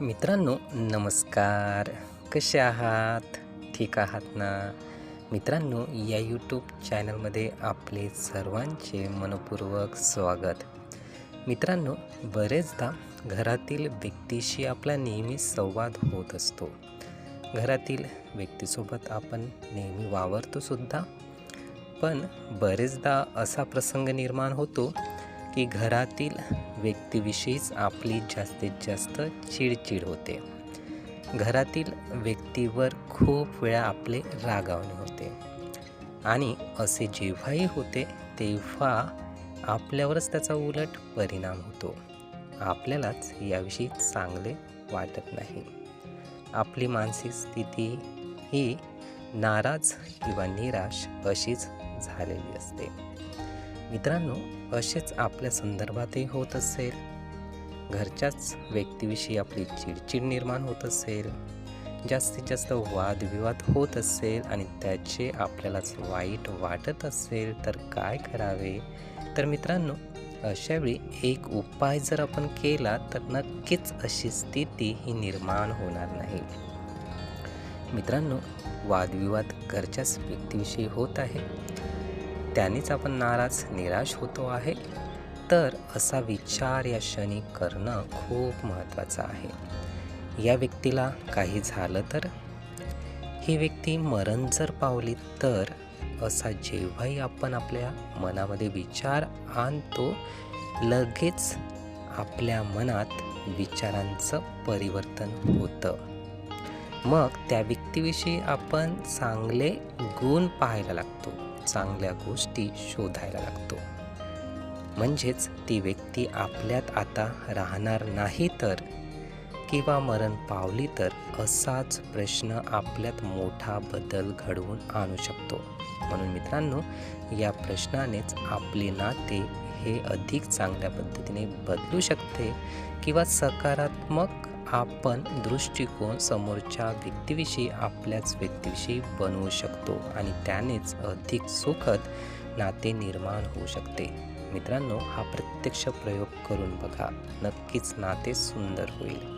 मित्रांनो नमस्कार. कसे आहात? ठीक आहात ना? मित्रांनो या यूट्यूब चॅनलमध्ये आपले सर्वांचे मनपूर्वक स्वागत. मित्रांनो बरेचदा घरातील व्यक्तीशी आपला नेहमी संवाद होत असतो. घरातील व्यक्तीसोबत आपण नेहमी वावरतोसुद्धा पण बरेचदा असा प्रसंग निर्माण होतो की घरातील व्यक्तीविषयीच आपली जास्तीत जास्त चिडचिड होते. घरातील व्यक्तीवर खूप वेळा आपले रागावणे होते. आणि असे जेव्हाही होते तेव्हा आपल्यावरच त्याचा उलट परिणाम होतो. आपल्यालाच याविषयी चांगले वाटत नाही. आपली मानसिक स्थिती ही नाराज किंवा निराश अशीच झालेली असते. मित्रांनो असेच आपल्या संदर्भातही होत असेल. घरच्याच व्यक्तीविषयी आपली चिडचिड निर्माण होत असेल. जास्तीत जास्त वादविवाद होत असेल आणि त्याचे आपल्यालाच वाईट वाटत असेल तर काय करावे? तर मित्रांनो अशावेळी एक उपाय जर आपण केला तर नक्कीच अशी स्थिती ही निर्माण होणार नाही. मित्रांनो वादविवाद घरच्याच व्यक्तीविषयी होत आहे. त्यानेच आपण नाराज निराश होतो आहे. तर असा विचार या क्षणी करणं खूप महत्त्वाचं आहे. या व्यक्तीला काही झालं तर? ही व्यक्ती मरण जर पावली तर असा जेव्हाही आपण आपल्या मनामध्ये विचार आणतो लगेच आपल्या मनात विचारांचं परिवर्तन होतं. मग त्या व्यक्तीविषयी आपण चांगले गुण पाहायला लागतो. चांगल्या गोष्टी शोधायला लागतो. म्हणजेच ती व्यक्ती आपल्यात आता राहणार नाही तर किंवा मरण पावली तर असाच प्रश्न आपल्यात मोठा बदल घडवून आणू शकतो. म्हणून मित्रांनो या प्रश्नानेच आपले नाते हे अधिक चांगल्या पद्धतीने बदलू शकते किंवा सकारात्मक आपण दृष्टिकोन समोरच्या व्यक्तीविषयी आपल्याच व्यक्तीविषयी बनवू शकतो आणि त्यानेच अधिक सुखद नाते निर्माण होऊ शकते. मित्रांनो हा प्रत्यक्ष प्रयोग करून बघा. नक्कीच नाते सुंदर होईल.